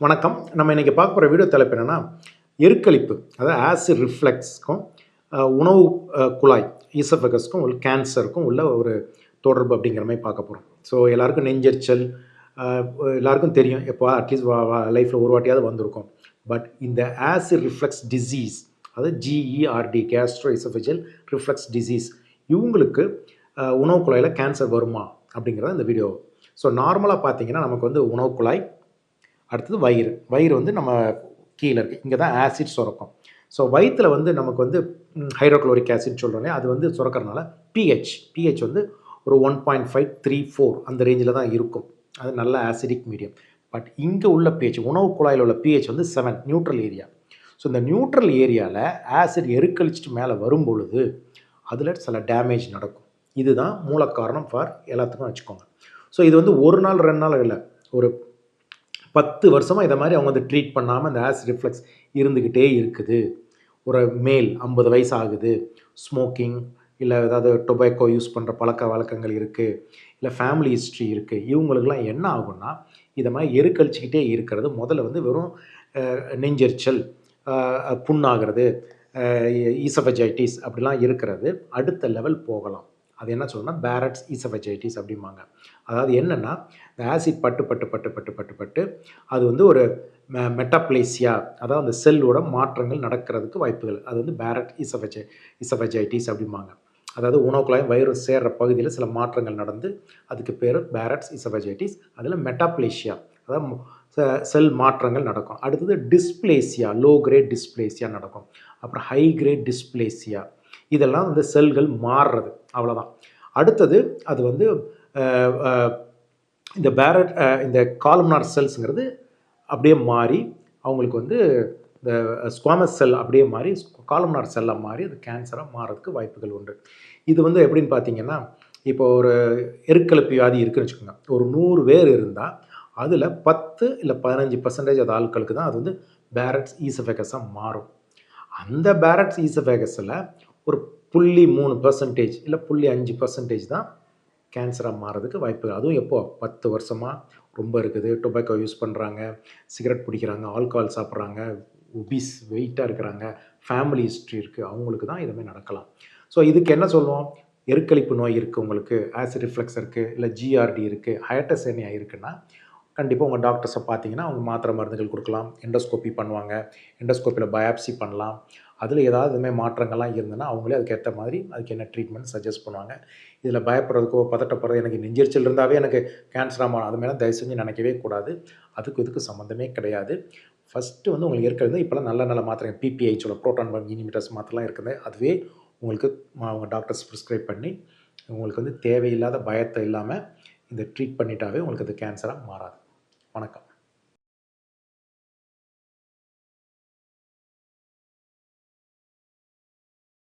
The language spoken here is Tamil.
வணக்கம். நம்ம இன்றைக்கி பார்க்க போகிற வீடியோ தலைப்பு என்னென்னா எருக்களிப்பு அதாவது ஆசிட் ரிஃப்ளெக்ஸ்க்கும் உணவு குழாய் ஈசஃபகஸ்க்கும் உள்ள கேன்சருக்கும் உள்ள ஒரு தொடர்பு அப்படிங்கிற மாதிரி பார்க்க போகிறோம் ஸோ எல்லாருக்கும் நெஞ்செரிச்சல் எல்லாருக்கும் தெரியும். எப்போ அட்லீஸ்ட் லைஃப்பில் ஒரு வாட்டியாவது வந்திருக்கும். பட் இந்த ஆசிட் ரிஃப்ளெக்ஸ் டிசீஸ் அதாவது G E R D gastro oesophageal reflux disease இவங்களுக்கு உணவு குழாயில் கேன்சர் வருமா அப்படிங்கிறத இந்த வீடியோ ஸோ நார்மலாக பார்த்தீங்கன்னா நமக்கு வந்து உணவு குழாய் அடுத்தது வயிறு. வயிறு வந்து நம்ம கீழே இருக்குது இங்கே தான் ஆசிட் சுரக்கும். ஸோ வயிற்றில் வந்து நமக்கு வந்து ஹைட்ரோக்ளோரிக் ஆசிட் சொல்கிறோன்னே அது வந்து சுரக்கிறதுனால பிஹெச் பிஹெச் வந்து ஒரு one point five three four அந்த ரேஞ்சில் தான் இருக்கும். அது நல்ல ஆசிடிக் மீடியம் பட் இங்கே உள்ள பிஹெச் உணவு குழாயில் உள்ள பிஹெச் வந்து செவன் நியூட்ரல் ஏரியா ஸோ இந்த நியூட்ரல் ஏரியாவில் ஆசிட் எருக்களிச்சிட்டு மேலே வரும் பொழுது அதில் சில டேமேஜ் நடக்கும். இதுதான் மூல காரணம் ஃபார் எல்லாத்துக்கும் வச்சுக்கோங்க. ஸோ இது வந்து ஒரு நாள் ரெண்டு நாள் இல்லை. ஒரு பத்து வருஷமாக இதை மாதிரி அவங்க வந்து ட்ரீட் பண்ணாமல் இந்த ஆஸ் ரிஃப்ளெக்ஸ் இருந்துக்கிட்டே இருக்குது. ஒரு மேல் ஐம்பது வயசு ஆகுது ஸ்மோக்கிங் இல்லை ஏதாவது டொபேக்கோ யூஸ் பண்ணுற பழக்க வழக்கங்கள் இருக்குது இல்லை ஃபேமிலி ஹிஸ்ட்ரி இருக்குது இவங்களுக்கெல்லாம் என்ன ஆகும்னா இதை மாதிரி எருக்கழிச்சிக்கிட்டே இருக்கிறது முதல்ல வந்து வெறும் நெஞ்செரிச்சல் புண்ணாகிறது ஈசபஜைட்டிஸ் அப்படிலாம் இருக்கிறது. அடுத்த லெவல் போகலாம். அது என்ன சொல்லணும்னா பேரட்ஸ் ஈசபஜைட்டிஸ் அப்படிம்பாங்க. அதாவது என்னென்னா இந்த ஆசிட் பட்டு பட்டு பட்டு பட்டு பட்டு பட்டு அது வந்து ஒரு மெ மெட்டாப்ளேசியா அதாவது அந்த செல்லோட மாற்றங்கள் நடக்கிறதுக்கு வாய்ப்புகள். அது வந்து பேரட் இசபஜை இசபஜைட்டிஸ் அப்படிம்பாங்க. அதாவது உணவு குழாயும் வயிறு சேர்ற பகுதியில் சில மாற்றங்கள் நடந்து அதுக்கு பேர் பேரட்ஸ் இசபஜைட்டிஸ் அதில் மெட்டாப்ளேஷியா அதாவது செல் மாற்றங்கள் நடக்கும். அடுத்தது டிஸ்பிளேசியா லோ கிரேட் டிஸ்பிளேசியா நடக்கும். அப்புறம் ஹை கிரேட் டிஸ்பிளேசியா இதெல்லாம் வந்து செல்கள் மாறுறது. அவ்வளோதான் அடுத்தது அது வந்து இந்த பேரட் இந்த காலம்னார் செல்ஸுங்கிறது அப்படியே மாறி அவங்களுக்கு வந்து இந்த ஸ்குவாமஸ் செல் அப்படியே மாறி காலம்னார் செல்லாக மாறி அது கேன்சராக மாறதுக்கு வாய்ப்புகள் உண்டு. இது வந்து எப்படின்னு பார்த்தீங்கன்னா இப்போ ஒரு எருக்கலப்பு வியாதி இருக்குன்னு வச்சுக்கோங்க. ஒரு நூறு பேர் இருந்தால் அதில் பத்து இல்லை பதினஞ்சு பர்சன்டேஜ் அது ஆட்களுக்கு தான் அது வந்து பேரட்ஸ் ஈசஃபேகஸாக மாறும். அந்த பேரட்ஸ் ஈசஃபேகஸில் ஒரு புள்ளி மூணு பர்சன்டேஜ் இல்லை புள்ளி அஞ்சு பர்சன்டேஜ் தான் கேன்சராக மாறதுக்கு வாய்ப்பு அதுவும் எப்போ? பத்து வருஷமாக ரொம்ப இருக்குது. டொபாக்கோ யூஸ் பண்ணுறாங்க சிகரெட் பிடிக்கிறாங்க. ஆல்கஹால் சாப்பிட்றாங்க. ஒபிஸ் வெயிட்டாக இருக்கிறாங்க. ஃபேமிலி ஹிஸ்ட்ரி இருக்குது அவங்களுக்கு தான் இதுமாதிரி நடக்கலாம். ஸோ இதுக்கு என்ன சொல்லுவோம்? எருக்களிப்பு நோய் இருக்குது உங்களுக்கு. ஆசிட் ரிஃப்ளெக்ஸ் இருக்குது இல்லை ஜிஆர்டி இருக்குது ஹயட்டசேனியா இருக்குன்னா கண்டிப்பாக உங்கள் டாக்டர்ஸை பார்த்தீங்கன்னா அவங்க மாத்திரை மருந்துகள் கொடுக்கலாம். எண்டோஸ்கோப்பி பண்ணுவாங்க. எண்டோஸ்கோப்பியில் பயாப்சி பண்ணலாம். அதில் ஏதாவது இதுமாதிரி மாற்றங்கள்லாம் இருந்ததுன்னா அவங்களே அதுக்கேற்ற மாதிரி அதுக்கு என்ன ட்ரீட்மெண்ட் சஜஸ்ட் பண்ணுவாங்க. இதில் பயப்படுறதுக்கோ பதட்டப்படுறது எனக்கு நெஞ்செரிச்சல் இருந்தாவே எனக்கு கேன்சராக மாறும். அது மேலே தயவு செஞ்சு நினைக்கவே கூடாது. அதுக்கு இதுக்கு சம்மந்தமே கிடையாது. ஃபஸ்ட்டு வந்து உங்களுக்கு இருக்கிறது இப்போலாம் நல்ல நல்ல மாத்திரை பிபிஐச்சோட ப்ரோட்டான் பம்ப் இனிமிட்டர்ஸ் மாத்திரலாம் இருக்குது. அதுவே உங்களுக்கு அவங்க டாக்டர்ஸ் ப்ரிஸ்கிரைப் பண்ணி உங்களுக்கு வந்து தேவையில்லாத பயத்தை இல்லாமல் இந்த ட்ரீட் பண்ணிட்டாவே உங்களுக்கு அது கேன்சராக மாறாது. வணக்கம்.